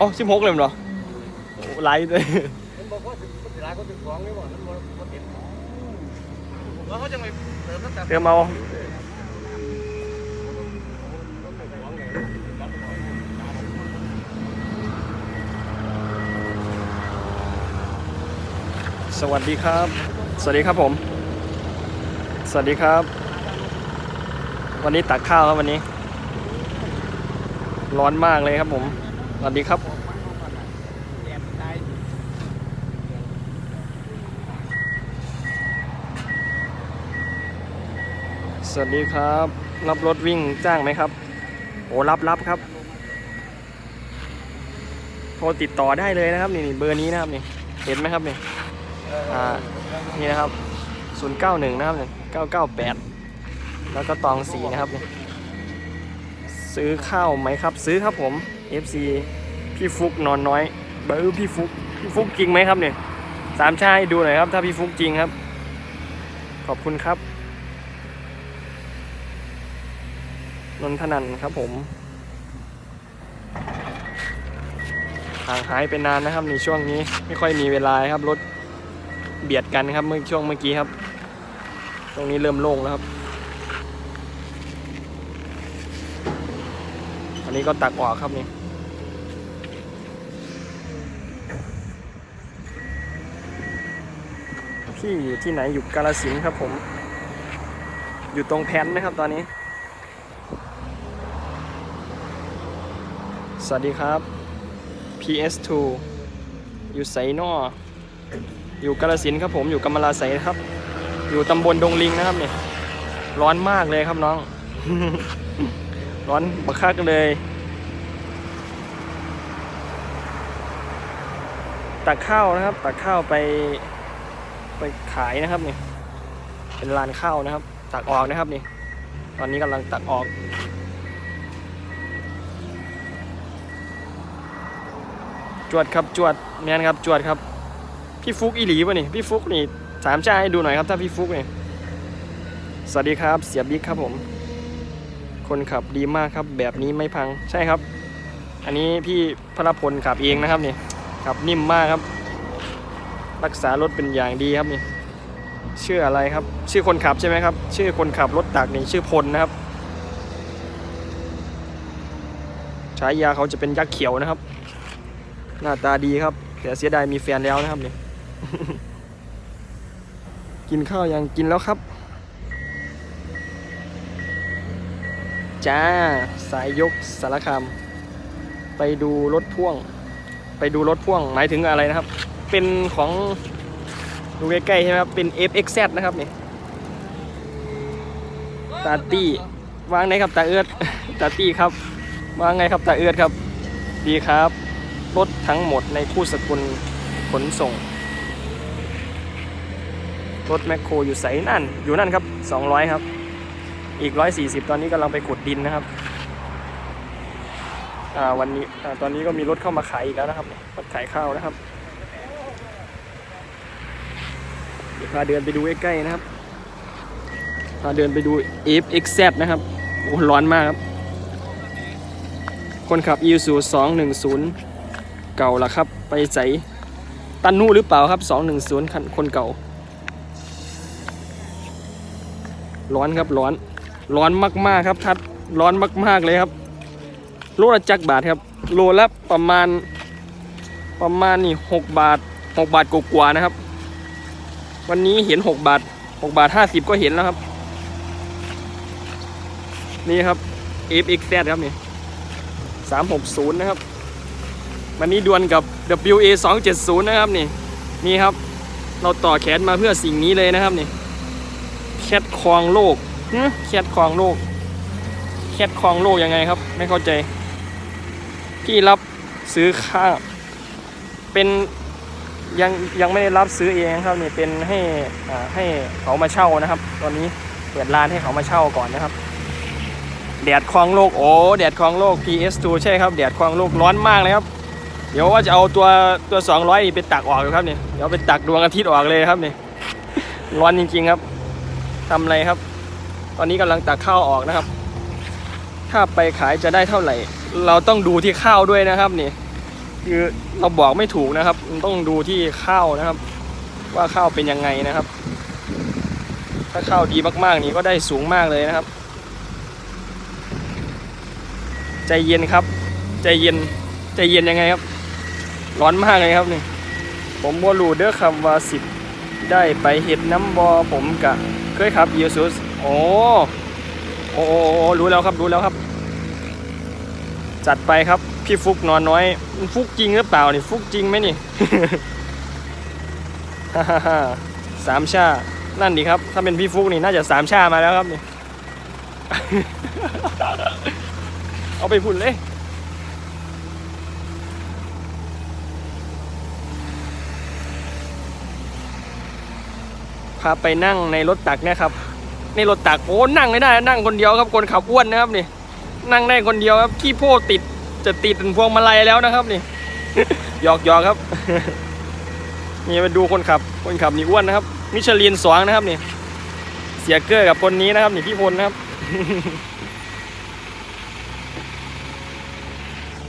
อ๋อสิบหกเลยมั้ยเหรอโอ้ไล่เลยมันบอกว่าถึงเลาเขาถึงสองนี่บ่มันบ่บ่เต็มแล้วเขาจะไม่เติมตั้งแต่เติมเอาสวัสดีครับ สวัสดีครับผม สวัสดีครับ วันนี้ตักข้าวครับวันนี้ ร้อนมากเลยครับผม สวัสดีครับ วัสดีครับ รับรถวิ่งจ้างไหมครับ โอ้รับรับครับ โทรติดต่อได้เลยนะครับนี่นเบอร์นี้นะครับนี่เห็นไหมครับนี่อ่านี่นะครับ 091 นะครับนี่998 แล้วก็ตองสีนะครับนี่ซื้อข้าวไหมครับ ซื้อครับผม FC พี่ฟุกนอนน้อยเบอร์พี่ฟุกพี่ฟุกจริงไหมครับเนี่ยสามชาให้ดูหน่อยครับ ถ้าพี่ฟุกจริงครับ ขอบคุณครับ นนทนันครับผมห่างหายไปนานนะครับในช่วงนี้ไม่ค่อยมีเวลาครับรถเบียดกันครับเมื่อช่วงเมื่อกี้ครับ ตรงนี้เริ่มโล่งแล้วครับ อันนี้ก็ตักออกครับนี่พี่อยู่ที่ไหนอยู่กาลสินครับผม อยู่ตรงแพนนะครับตอนนี้ สวัสดีครับ PS2 อยู่ไสนออยู่กาลสินครับผมอยู่กำมะลาไสครับ อยู่ตำบลดงลิงนะครับเนี่ย ร้อนมากเลยครับน้อง ร้อนบักคักเลย ตักข้าวนะครับ ตักข้าวไปไปขายนะครับเนี่ย เป็นร้านข้าวนะครับ ตักออกนะครับนี่ ตอนนี้กำลังตักออก จวดครับจวดแมนครับจวดครับ พี่ฟุกอีหลีป่ะนี่พี่ฟุกนี่สามชาให้ดูหน่อยครับถ้าพี่ฟุกนี่สวัสดีครับเสียบิ๊กครับผม คนขับดีมากครับ แบบนี้ไม่พังใช่ครับ อันนี้พี่พระพลขับเองนะครับนี่ขับนิ่มมากครับ รักษารถเป็นอย่างดีครับนี่ชื่ออะไรครับ ชื่อคนขับใช่ไหมครับ ชื่อคนขับรถตักนี่ชื่อพลนะครับฉายาเขาจะเป็นยักษ์เขียวนะครับ หน้าตาดีครับ แต่เสียดายมีแฟนแล้วนะครับเนี่ยกินข้าวยังกินแล้วครับ จ้า สายยกสารคาม ไปดูรถพ่วง ไปดูรถพ่วงหมายถึงอะไรนะครับ เป็นของดูใกล้ๆใช่ไหมครับ เป็น FXZ นะครับเนี่ยตาตี้วางไหนครับตาเอื้อดตาตี้ครับวางไงครับตาเอื้อดครับ ดีครับ รถทั้งหมดในคู่สกุลขนส่ง รถแมคโครอยู่ใสนั่น อยู่นั่นครับ 200 ครับ อีก 140 ตอนนี้กำลังไปขุดดินนะครับวันนี้ตอนนี้ก็มีรถเข้ามาขายอีกแล้วนะครับรถขายข้าวนะครับเดี๋ยวพาเดินไปดูใกล้ๆนะครับพาเดินไปดู FXZ นะครับโอ้ร้อนมากครับ คนขับ i s u 210 เก่าล่ะครับ ไปใส่ตันนูหรือเปล่าครับ 210คันคนเก่า ร้อนครับร้อน ร้อนมากๆครับทัดร้อนมากๆเลยครับ โลละจักบาทครับ โลละประมาณประมาณนี่หกบาทหกบาทกว่าๆนะครับ วันนี้เห็นหกบาทหกบาทห้าสิบก็เห็นแล้วครับ นี่ครับ FXZ ครับนี่360นะครับ วันนี้ดวลกับ WA 270 นะครับนี่นี่ครับ เราต่อแขนมาเพื่อสิ่งนี้เลยนะครับนี่แคทครองโลกแคทครองโลกแคทครองโลกยังไงครับ ไม่เข้าใจพี่รับซื้อค่าเป็นยังยังไม่ได้รับซื้อเองครับนี่เป็นให้อ่าให้เขามาเช่านะครับ ตอนนี้เปิดร้านให้เขามาเช่าก่อนนะครับแดดคลองโลกโอ้แดดคลองโลก PS2 ใช่ครับแดดคลองโลกร้อนมากเลยครับ เดี๋ยวว่าจะเอาตัวตัว200นี่ไปตักออกอยู่ครับเนี่ยเดี๋ยวไปตักดวงอาทิตย์ออกเลยครับเนี่ยร้อนจริงๆครับทำอะไรครับ ตอนนี้กำลังตักข้าวออกนะครับ ถ้าไปขายจะได้เท่าไหร่ เราต้องดูที่ข้าวด้วยนะครับเนี่ยคือเราบอกไม่ถูกนะครับต้องดูที่ข้าวนะครับ ว่าข้าวเป็นยังไงนะครับ ถ้าข้าวดีมากๆนี่ก็ได้สูงมากเลยนะครับ ใจเย็นครับ ใจเย็นใจเย็นยังไงครับ ร้อนมากเลยครับนี่ ผมบ่รู้เด้อคำว่าสิบได้ไปเห็ดน้ำบอผมกะเคยครับยูซุสโอ้โอ้โอโอ้รู้แล้วครับรู้แล้วครับ จัดไปครับพี่ฟุกนอนน้อย ฟุกจริงหรือเปล่านี่ฟุกจริงไหมนี่ฮ่าฮ่าฮ่าสามชา นั่นดีครับ ถ้าเป็นพี่ฟุกนี่น่าจะสามชามาแล้วครับนี่ เอาไปพุ่นเลย พาไปนั่งในรถตักนะครับในรถตักโอ้นั่งไม่ได้นั่งคนเดียวครับคนขับอ้วนนะครับนี่ นั่งได้คนเดียวครับขี้โพติดจะติดเป็นพวงมาลัยแล้วนะครับนี่หยอกหยอกครับนี่มาดูคนขับ คนขับนี่อ้วนนะครับ มิชลินสองนะครับนี่ เสียเกอร์กับคนนี้นะครับนี่พี่พลนะครับ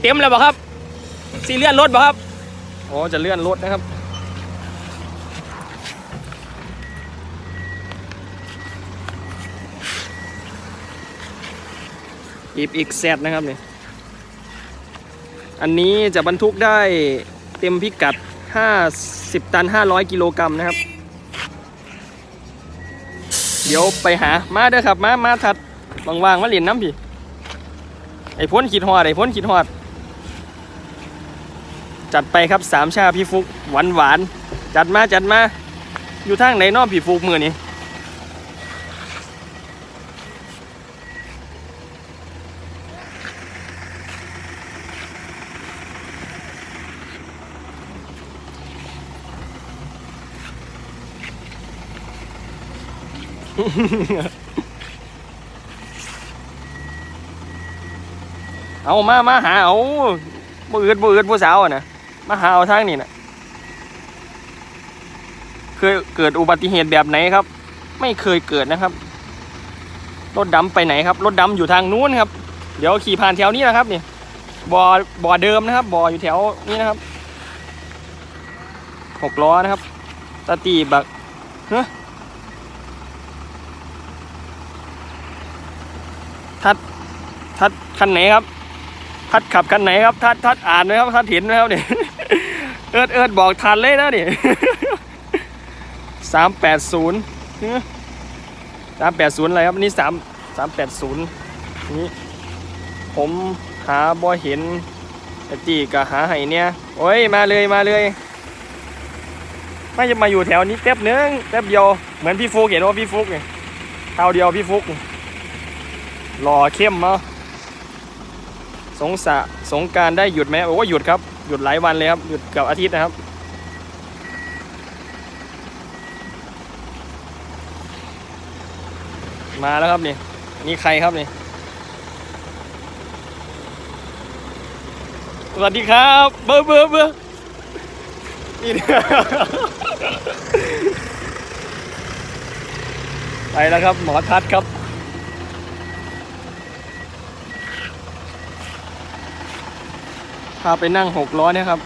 เต็มแล้วเปล่ครับซีเลื่อนรถเปล่ครับอ๋อจะเลื่อนรถนะครับ อีฟอีกแซดนะครับเนี่ยอันนี้จะบรรทุกได้เต็มพิกัด 50 ตัน 500 กิโลกรัมนะครับ เดี๋ยวไปหามาเด้อครับ มามาถัดว่างๆมาเหรียนน้ำพี่ ไอ้พ้นขีดหอด ไอ้พ้นขีดหอด จัดไปครับสามชาพี่ฟุกหวานหวานจัดมาจัดมา อยู่ทางไหนนอกพี่ฟุกมือนี่ เอามามาหาเอาบ่อืดบ่อืดผู้สาวอะนะมาหาเอาทางนี่นะเคยเกิดอุบัติเหตุแบบไหนครับ ไม่เคยเกิดนะครับ รถดำไปไหนครับ รถดำอยู่ทางนู้นครับ เดี๋ยวขี่ผ่านแถวนี้นะครับนี่บ่อบ่อเดิมนะครับ บ่ออยู่แถวนี้นะครับหกล้อนะครับตาตีบักเฮ้ทัด ทัดคันไหนครับ ทัดขับคันไหนครับ ทัดทัดอ่านไหมครับ ทัดเห็นไหมครับเนี่ยเอิดเอิดบอกทันเลยนะเนี่ยสามแปดศูนย์สามแปดศูนย์อะไรครับนี่สามสามแปดศูนย์นี่ผมหาบ่เห็นต่จีก็หาให้เนี่ยโอ้ยมาเลยมาเลยไม่จะมาอยู่แถวนี้แป๊บนึงแป๊บเดียวเหมือนพี่ฟุกเห็นว่าพี่ฟุกไงเท่าเดียวพี่ฟุกหล่อเข้มเนาะ สงสะสงการได้หยุดไหมโอ้หยุดครับ หยุดหลายวันเลยครับหยุดกับอาทิตย์นะครับ มาแล้วครับนี่นี่ใครครับนี่สวัสดีครับ เบอร์เบอร์เบอร์นี่ไปแล้วครับ หมอทัศน์ครับ พาไปนั่งหกล้อเนี่ยครับ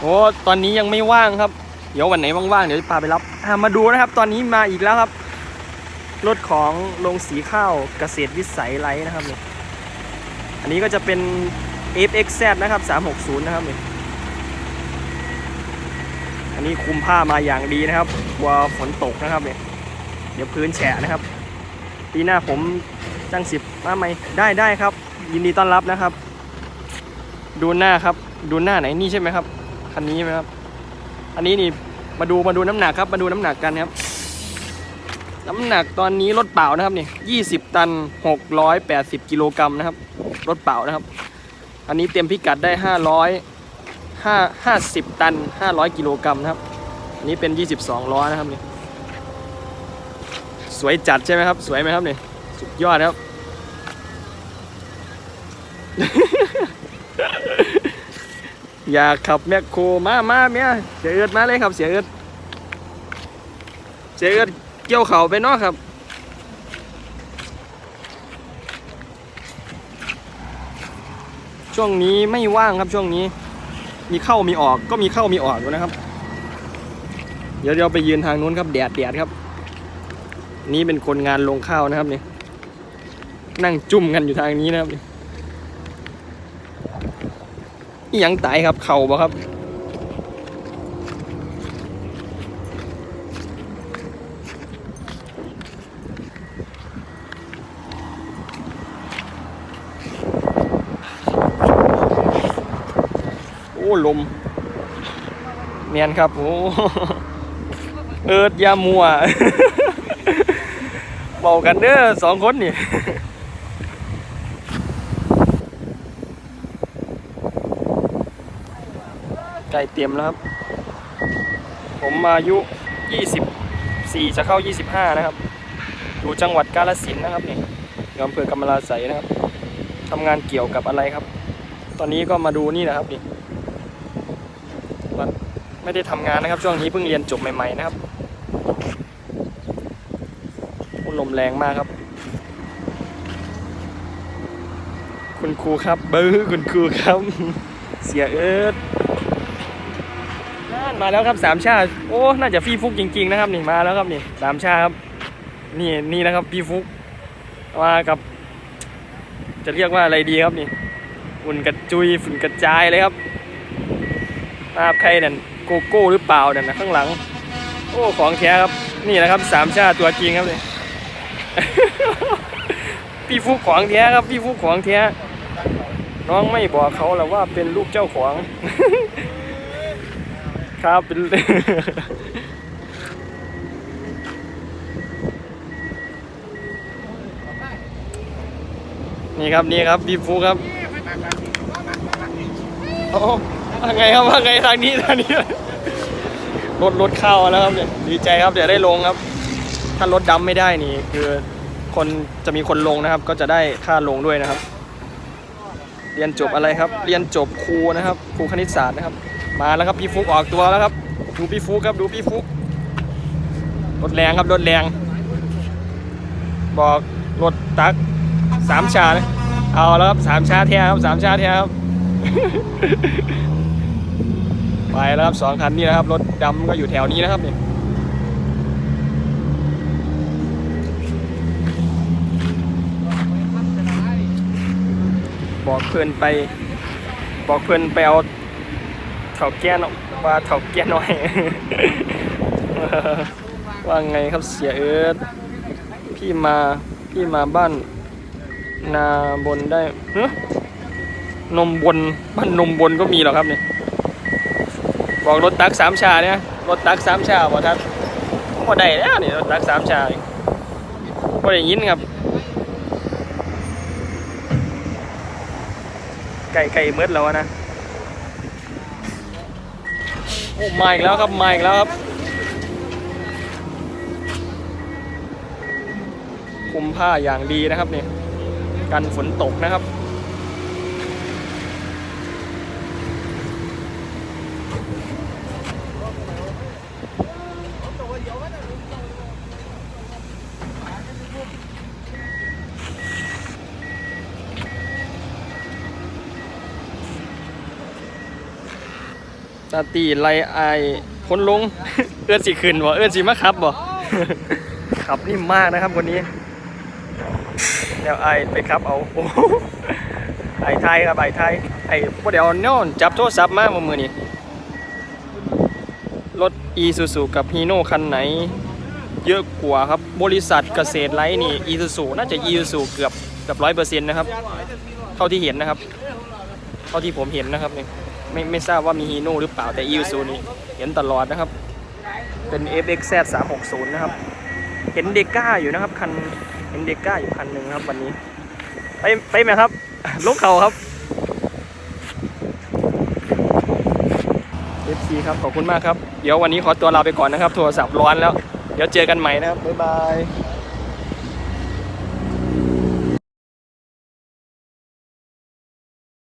โอ้ตอนนี้ยังไม่ว่างครับ เดี๋ยววันไหนว่างๆเดี๋ยวจะพาไปรับอะมาดูนะครับ ตอนนี้มาอีกแล้วครับ รถของโรงสีข้าวเกษตรวิสัยไลท์นะครับเนี่ยอันนี้ก็จะเป็น FXZ นะครับ 360 นะครับเนี่ยอันนี้คุมผ้ามาอย่างดีนะครับกลัวฝนตกนะครับเนี่ยเดี๋ยวพื้นแฉะนะครับปีหน้าผมจ้างสิบมาไหมได้ได้ครับ ยินดีต้อนรับนะครับ ดูหน้าครับ ดูหน้าไหนนี่ใช่ไหมครับคันนี้ไหมครับ อันนี้นี่มาดูมาดูน้ำหนักครับ มาดูน้ำหนักกันครับ น้ำหนักตอนนี้รถเปล่านะครับนี่ยี่สิบตันหกร้อยแปดสิบกิโลกรัมนะครับ รถเปล่านะครับ อันนี้เต็มพิกัดได้ห้าร้อยห้าห้าสิบตันห้าร้อยกิโลกรัมนะครับ อันนี้เป็นยี่สิบสองล้อนะครับนี่สวยจัดใช่ไหมครับ สวยไหมครับนี่สุดยอดครับ อยากขับแมคโครมามาเมียเสียเอิดมาเลยครับ เสียเอิดเสียเอิดเกี่ยวเข่าไปเนาะครับช่วงนี้ไม่ว่างครับช่วงนี้ มีเข้ามีออกก็มีเข้ามีออกอยู่นะครับ เดี๋ยวเราไปยืนทางนู้นครับแดดแดดครับ นี่เป็นคนงานลงข้าวนะครับนี่นั่งจุ่มกันอยู่ทางนี้นะครับนี่อิห ยังตายครับเข่าบ่ครับโอ้ลมเนียนครับโอ้เอิดยามัวเบากันเด้อสองคนนี่ ไก่เตรียมแล้วครับ ผมอายุ 24 จะเข้า 25 นะครับ อยู่จังหวัดกาฬสินธุ์นะครับนี่อยู่อำเภอกำมะลาไสนะครับทำงานเกี่ยวกับอะไรครับ ตอนนี้ก็มาดูนี่นะครับนี่มันไม่ได้ทำงานนะครับ ช่วงนี้เพิ่งเรียนจบใหม่ ๆ นะครับลมแรงมากครับ คุณครูครับ เบอร์คุณครูครับ เสียเอิร์ด มาแล้วครับสามชาโอ้น่าจะฟี่ฟุกจริง ๆ นะครับนี่มาแล้วครับนี่สามชาครับนี่นี่นะครับพี่ฟุกมากับ จะเรียกว่าอะไรดีครับนี่ฝุ่นกระจุยฝุ่นกระจายเลยครับมาใครนั่นโกโก้หรือเปล่านั่นนะข้างหลัง โอ้ของแท้ครับ นี่นะครับสามชาตัวจริงครับเลยพี่ฟุกของแท้ครับพี่ฟุกของแท้น้องไม่บอกเขาหรอกว่าเป็นลูกเจ้าของ ครับเป็นนี่ครับนี่ครับพี่ฟุกครับโอ้ว่าไงครับว่าไงทางนี้ทางนี้รถรถเข้าแล้วครับเนี่ยดีใจครับเดี๋ยวได้ลงครับ ถ้ารถดำไม่ได้นี่ คือคนจะมีคนลงนะครับ ก็จะได้ค่าลงด้วยนะครับ เรียนจบอะไรครับ เรียนจบครูนะครับครูคณิตศาสตร์นะครับ มาแล้วครับพี่ฟุกออกตัวแล้วครับ ดูพี่ฟุกครับดูพี่ฟุกรถแรงครับรถแรง บอกรถตักสามชาเลยเอาแล้วครับสามชาแท้ครับสามชาแท้ครับไปแล้วครับสองคันนี้นะครับรถดำก็อยู่แถวนี้นะครับเนี่ยบอกเพื่อนไป บอกเพื่อนไปเอา เถาแก่นว่าเถาแก่น้อย ว่าไงครับเสียเอิร์ธพี่มาพี่มาบ้าน นาบนได้เฮ้นมบนบ้านนมบนก็มีหรอครับเนี่ยบอกรถตักสามชาเนี่ยรถตักสามชาบอกครับพอได้แล้วนี่รถตักสามชาพอได้ยินครับไก่ไก่มืดแล้วนะ โอ้มาอีกแล้วครับมาอีกแล้วครับคุมผ้าอย่างดีนะครับเนี่ยกันฝนตกนะครับาตีไลไอายคนลง เอื้อนสิขึ้นบ่เอื้อนสิมาขับบ่ขับนิ่มมากนะครับคนนี้แล้วไอไปขับเอาโอ้โหไอไทยครับไอไทยไอพวกเดี๋ยวโน่นจับโทรศัพท์มาเมื่อมือนี้รถอีซูซูกับฮีโน่คันไหน เยอะกว่าครับบริษัทเกษตรไลท์นี่อีซูซูน่าจะอีซูซูเกือบเกือบร้อยเปอร์เซ็นต์นะครับ เท่าที่เห็นนะครับ เท่าที่ผมเห็นนะครับนี่ ไม่ไม่ทราบว่ามีฮีโน่หรือเปล่าแต่อีซูนี่เห็นตลอดนะครับ เป็น FXZ 360 นะครับ เห็นเดก้าอยู่นะครับคันเห็นเดก้าอยู่คันหนึ่งครับวันนี้ ไปไปไหมครับลงเขาครับ FC ครับขอบคุณมากครับ เดี๋ยววันนี้ขอตัวลาไปก่อนนะครับ โทรศัพท์ร้อนแล้ว เดี๋ยวเจอกันใหม่นะครับ บ๊ายบาย